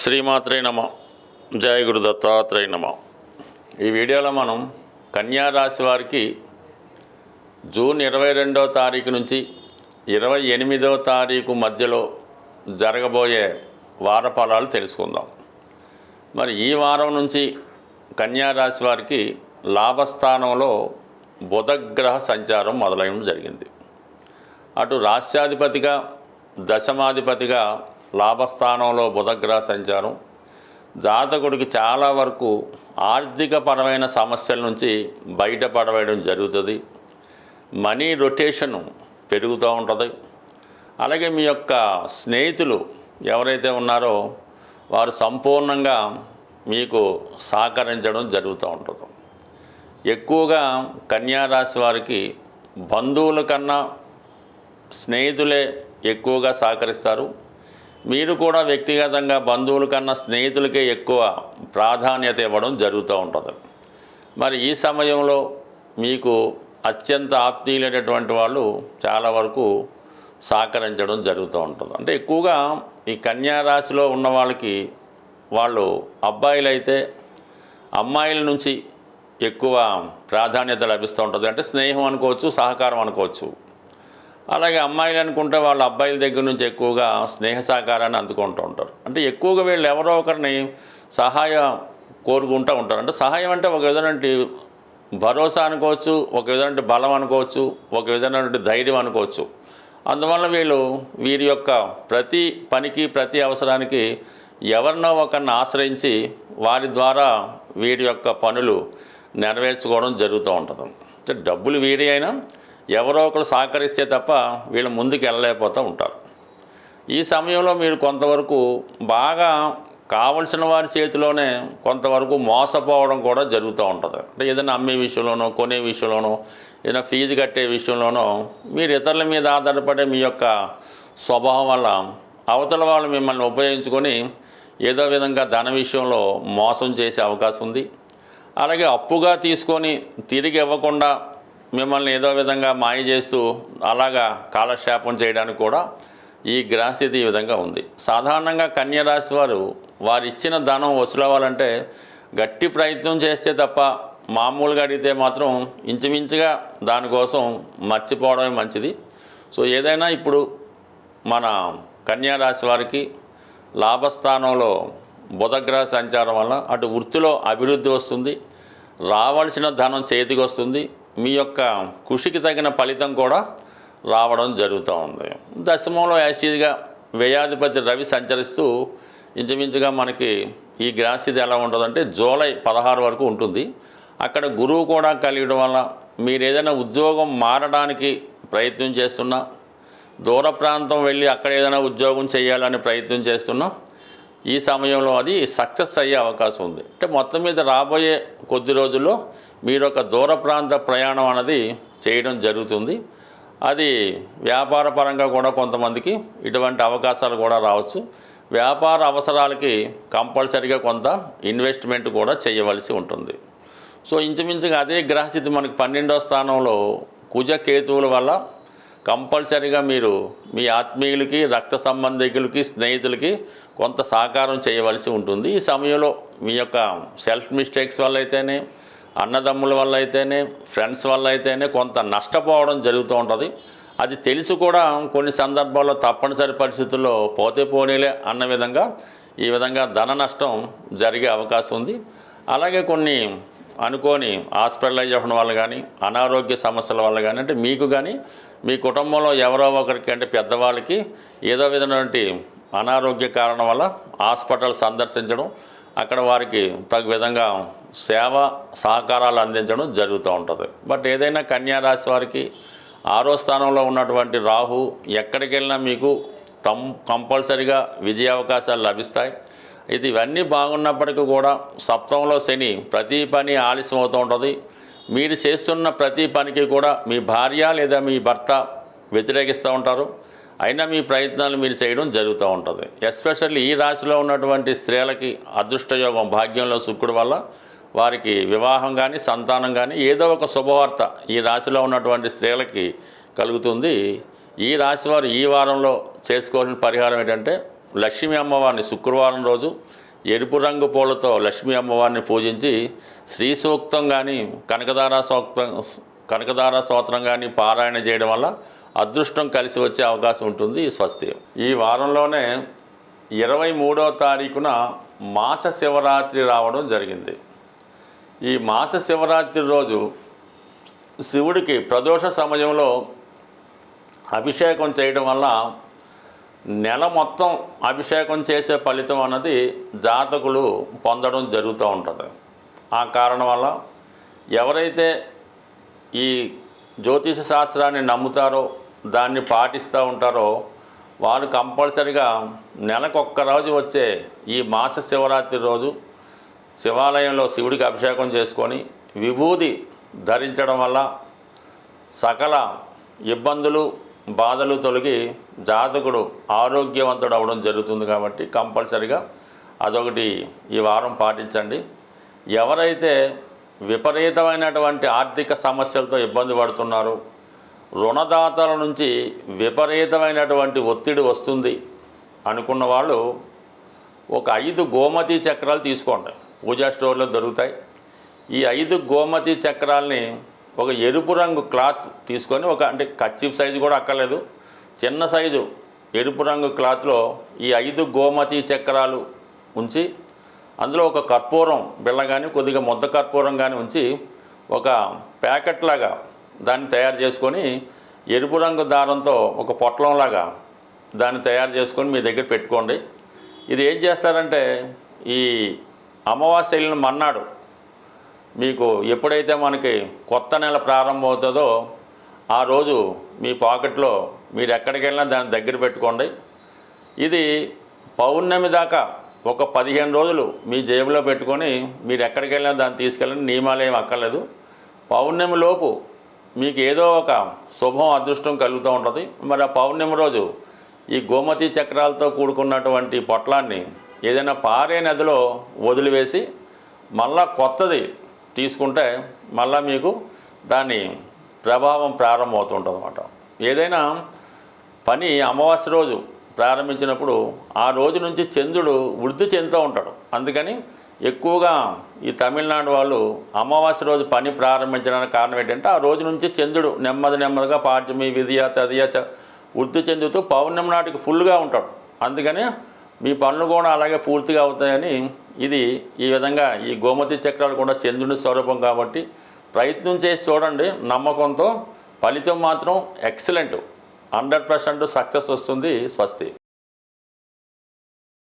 శ్రీమాత్రే నమ. జయ గురు దత్తాత్రేయ నమ. ఈ వీడియోలో మనం కన్యా రాశి వారికి జూన్ ఇరవై రెండవ తారీఖు నుంచి ఇరవై ఎనిమిదవ తారీఖు మధ్యలో జరగబోయే వార ఫలాలు తెలుసుకుందాం. మరి ఈ వారం నుంచి కన్యా రాశి వారికి లాభస్థానంలో బుధగ్రహ సంచారం మొదలయడం జరిగింది. అటు రాష్ట్రాధిపతిగా దశమాధిపతిగా లాభస్థానంలో బుధగ్రహ సంచారం జాతకుడికి చాలా వరకు ఆర్థికపరమైన సమస్యల నుంచి బయటపడవేయడం జరుగుతుంది. మనీ రొటేషన్ పెరుగుతూ ఉంటుంది. అలాగే మీ యొక్క స్నేహితులు ఎవరైతే ఉన్నారో వారు సంపూర్ణంగా మీకు సహకరించడం జరుగుతూ ఉంటుంది. ఎక్కువగా కన్యా రాశి వారికి బంధువుల కన్నా స్నేహితులే ఎక్కువగా సహకరిస్తారు. మీరు కూడా వ్యక్తిగతంగా బంధువుల కన్నా స్నేహితులకే ఎక్కువ ప్రాధాన్యత ఇవ్వడం జరుగుతూ ఉంటుంది. మరి ఈ సమయంలో మీకు అత్యంత ఆప్తీయులైనటువంటి వాళ్ళు చాలా వరకు సహకరించడం జరుగుతూ ఉంటుంది. అంటే ఎక్కువగా ఈ కన్యారాశిలో ఉన్న వాళ్ళకి వాళ్ళు అబ్బాయిలైతే అమ్మాయిల నుంచి ఎక్కువ ప్రాధాన్యత లభిస్తూ ఉంటుంది. అంటే స్నేహం అనుకోవచ్చు సహకారం అనుకోవచ్చు. అలాగే అమ్మాయిలు అనుకుంటే వాళ్ళ అబ్బాయిల దగ్గర నుంచి ఎక్కువగా స్నేహ సహకారాన్ని అందుకుంటూ ఉంటారు. అంటే ఎక్కువగా వీళ్ళు ఎవరో ఒకరిని సహాయ కోరుకుంటూ ఉంటారు. అంటే సహాయం అంటే ఒక విధమైనటువంటి భరోసా అనుకోవచ్చు ఒక విధమైన బలం అనుకోవచ్చు ఒక విధమైనటువంటి ధైర్యం అనుకోవచ్చు. అందువల్ల వీళ్ళు వీరి యొక్క ప్రతి పనికి ప్రతి అవసరానికి ఎవరినో ఒకరిని ఆశ్రయించి వారి ద్వారా వీరి యొక్క పనులు నెరవేర్చుకోవడం జరుగుతూ ఉంటుంది. అంటే డబ్బులు వీడి అయినా ఎవరో ఒకరు సహకరిస్తే తప్ప వీళ్ళు ముందుకు వెళ్ళలేకపోతూ ఉంటారు. ఈ సమయంలో మీరు కొంతవరకు బాగా కావలసిన వారి చేతిలోనే కొంతవరకు మోసపోవడం కూడా జరుగుతూ ఉంటుంది. అంటే ఏదైనా అమ్మే విషయంలోనో కొనే విషయంలోనో ఏదైనా ఫీజు కట్టే విషయంలోనో మీరు ఇతరుల మీద ఆధారపడే మీ యొక్క స్వభావం వల్ల అవతల వాళ్ళు మిమ్మల్ని ఉపయోగించుకొని ఏదో విధంగా ధన విషయంలో మోసం చేసే అవకాశం ఉంది. అలాగే అప్పుగా తీసుకొని తిరిగి ఇవ్వకుండా మిమ్మల్ని ఏదో విధంగా మాయ చేస్తూ అలాగా కాలక్షేపం చేయడానికి కూడా ఈ గ్రహస్థితి ఈ విధంగా ఉంది. సాధారణంగా కన్యరాశి వారు వారు ఇచ్చిన ధనం వసూలవ్వాలంటే గట్టి ప్రయత్నం చేస్తే తప్ప మామూలుగా అడిగితే మాత్రం ఇంచుమించుగా దానికోసం మర్చిపోవడమే మంచిది. సో ఏదైనా ఇప్పుడు మన కన్యారాశి వారికి లాభస్థానంలో బుధగ్రహ సంచారం వల్ల అటు వృత్తిలో అభివృద్ధి వస్తుంది. రావాల్సిన ధనం చేతికి వస్తుంది. మీ యొక్క కృషికి తగిన ఫలితం కూడా రావడం జరుగుతూ ఉంది. దశమంలో యాస్టీజ్గా వ్యయాధిపతి రవి సంచరిస్తూ ఇంచుమించుగా మనకి ఈ గ్రాస్థితి ఎలా ఉంటుందంటే జూలై పదహారు వరకు ఉంటుంది. అక్కడ గురువు కూడా కలిగడం వల్ల మీరు ఏదైనా ఉద్యోగం మారడానికి ప్రయత్నం చేస్తున్నా దూర ప్రాంతం వెళ్ళి అక్కడ ఏదైనా ఉద్యోగం చేయాలని ప్రయత్నం చేస్తున్నా ఈ సమయంలో అది సక్సెస్ అయ్యే అవకాశం ఉంది. అంటే మొత్తం మీద రాబోయే కొద్ది రోజుల్లో మీరు ఒక దూర ప్రాంత ప్రయాణం అనేది చేయడం జరుగుతుంది. అది వ్యాపార పరంగా కూడా కొంతమందికి ఇటువంటి అవకాశాలు కూడా రావచ్చు. వ్యాపార అవసరాలకి కంపల్సరిగా కొంత ఇన్వెస్ట్మెంట్ కూడా చేయవలసి ఉంటుంది. సో ఇంచుమించుగా అదే గ్రహస్థితి మనకి పన్నెండో స్థానంలో కుజ కేతువుల వల్ల కంపల్సరిగా మీరు మీ ఆత్మీయులకి రక్త సంబంధికులకి స్నేహితులకి కొంత సహకారం చేయవలసి ఉంటుంది. ఈ సమయంలో మీ యొక్క సెల్ఫ్ మిస్టేక్స్ వల్ల అయితేనే అన్నదమ్ముల వల్ల అయితేనే ఫ్రెండ్స్ వల్ల అయితేనే కొంత నష్టపోవడం జరుగుతూ ఉంటుంది. అది తెలిసి కూడా కొన్ని సందర్భాల్లో తప్పనిసరి పరిస్థితుల్లో పోతే పోనీలే అన్న విధంగా ఈ విధంగా ధన నష్టం జరిగే అవకాశం ఉంది. అలాగే కొన్ని అనుకోని హాస్పిటలైజ్ అవ్వడం వల్ల కానీ అనారోగ్య సమస్యల వల్ల కానీ అంటే మీకు కానీ మీ కుటుంబంలో ఎవరో ఒకరికి అంటే పెద్దవాళ్ళకి ఏదో విధమైనటువంటి అనారోగ్య కారణం వల్ల హాస్పిటల్ సందర్శించడం అక్కడ వారికి తగు విధంగా సేవ సహకారాలు అందించడం జరుగుతూ ఉంటుంది. బట్ ఏదైనా కన్యా రాశి వారికి ఆరో స్థానంలో ఉన్నటువంటి రాహు ఎక్కడికి వెళ్ళినా మీకు తం కంపల్సరిగా విజయ అవకాశాలు లభిస్తాయి. ఇది ఇవన్నీ బాగున్నప్పటికీ కూడా సప్తంలో శని ప్రతి పని ఆలస్యం అవుతూ ఉంటుంది. మీరు చేస్తున్న ప్రతి పనికి కూడా మీ భార్య లేదా మీ భర్త వ్యతిరేకిస్తూ ఉంటారు. అయినా మీ ప్రయత్నాలు మీరు చేయడం జరుగుతూ ఉంటుంది. ఎస్పెషల్లీ ఈ రాశిలో ఉన్నటువంటి స్త్రీలకి అదృష్టయోగం భాగ్యంలో శుక్రుడు వల్ల వారికి వివాహం కానీ సంతానం కానీ ఏదో ఒక శుభవార్త ఈ రాశిలో ఉన్నటువంటి స్త్రీలకి కలుగుతుంది. ఈ రాశి వారు ఈ వారంలో చేసుకోవాల్సిన పరిహారం ఏంటంటే లక్ష్మీ అమ్మవారిని శుక్రవారం రోజు ఎరుపు రంగు పూలతో లక్ష్మీ అమ్మవారిని పూజించి శ్రీ సూక్తం కానీ కనకదార సూక్తం కనకదార స్తోత్రం కానీ పారాయణ చేయడం వల్ల అదృష్టం కలిసి వచ్చే అవకాశం ఉంటుంది ఈ స్వస్తి ఈ వారంలోనే ఇరవై మూడవ తారీఖున మాస శివరాత్రి రావడం జరిగింది. ఈ మాస శివరాత్రి రోజు శివుడికి ప్రదోష సమయంలో అభిషేకం చేయడం వల్ల నెల మొత్తం అభిషేకం చేసే ఫలితం అన్నది జాతకులు పొందడం జరుగుతూ ఉంటుంది. ఆ కారణం వల్ల ఎవరైతే ఈ జ్యోతిష శాస్త్రాన్ని నమ్ముతారో దాన్ని పాటిస్తూ ఉంటారో వారు కంపల్సరిగా నెలకొక్క రోజు వచ్చే ఈ మాస శివరాత్రి రోజు శివాలయంలో శివుడికి అభిషేకం చేసుకొని విభూది ధరించడం వల్ల సకల ఇబ్బందులు బాధలు తొలగి జాతకుడు ఆరోగ్యవంతుడు అవ్వడం జరుగుతుంది కాబట్టి కంపల్సరిగా అదొకటి ఈ వారం పాటించండి. ఎవరైతే విపరీతమైనటువంటి ఆర్థిక సమస్యలతో ఇబ్బంది పడుతున్నారు. రుణదాతల నుంచి విపరీతమైనటువంటి ఒత్తిడి వస్తుంది అనుకున్న వాళ్ళు ఒక ఐదు గోమతి చక్రాలు తీసుకోండి. పూజా స్టోర్లో దొరుకుతాయి. ఈ ఐదు గోమతి చక్రాల్ని ఒక ఎరుపు రంగు క్లాత్ తీసుకొని ఒక అంటే కచ్చిప్ సైజు కూడా అక్కర్లేదు. చిన్న సైజు ఎరుపు రంగు క్లాత్లో ఈ ఐదు గోమతి చక్రాలు ఉంచి అందులో ఒక కర్పూరం బిళ్ళ కానీ కొద్దిగా ముద్ద కర్పూరం కానీ ఉంచి ఒక ప్యాకెట్ లాగా దాన్ని తయారు చేసుకొని ఎరుపు రంగు దారంతో ఒక పొట్లంలాగా దాన్ని తయారు చేసుకొని మీ దగ్గర పెట్టుకోండి. ఇది ఏం చేస్తారంటే ఈ అమావాస్యలను మన్నాడు మీకు ఎప్పుడైతే మనకి కొత్త నెల ప్రారంభం అవుతుందో ఆ రోజు మీ పాకెట్లో మీరు ఎక్కడికి వెళ్ళినా దాన్ని దగ్గర పెట్టుకోండి. ఇది పౌర్ణమి దాకా ఒక పదిహేను రోజులు మీ జేబులో పెట్టుకొని మీరు ఎక్కడికి వెళ్ళినా దాన్ని తీసుకెళ్ళని నియమాలు ఏం అక్కర్లేదు. పౌర్ణమి లోపు మీకు ఏదో ఒక శుభం అదృష్టం కలుగుతూ ఉంటుంది. మరి ఆ పౌర్ణమి రోజు ఈ గోమతి చక్రాలతో కూడుకున్నటువంటి పొట్లాన్ని ఏదైనా పారే నదిలో వదిలివేసి మళ్ళా కొత్తది తీసుకుంటే మళ్ళా మీకు దాని ప్రభావం ప్రారంభమవుతుంటుంది అనమాట ఏదైనా పని అమావాస్య రోజు ప్రారంభించినప్పుడు ఆ రోజు నుంచి చంద్రుడు వృద్ధి చెందుతూ ఉంటాడు. అందుకని ఎక్కువగా ఈ తమిళనాడు వాళ్ళు అమావాస్య రోజు పని ప్రారంభించడానికి కారణం ఏంటంటే ఆ రోజు నుంచి చంద్రుడు నెమ్మది నెమ్మదిగా పాఠ్యమి విధియ తదియ చ వృద్ధి చెందుతూ పౌర్ణమి నాటికి ఫుల్గా ఉంటాడు. అందుకని మీ పనులు కూడా అలాగే పూర్తిగా అవుతాయని ఇది ఈ విధంగా ఈ గోమతి చక్రాలు కూడా చంద్రుని స్వరూపం కాబట్టి ప్రయత్నం చేసి చూడండి. నమ్మకంతో ఫలితం మాత్రం ఎక్సలెంట్. హండ్రెడ్ పర్సెంట్ సక్సెస్ వస్తుంది స్వస్తి.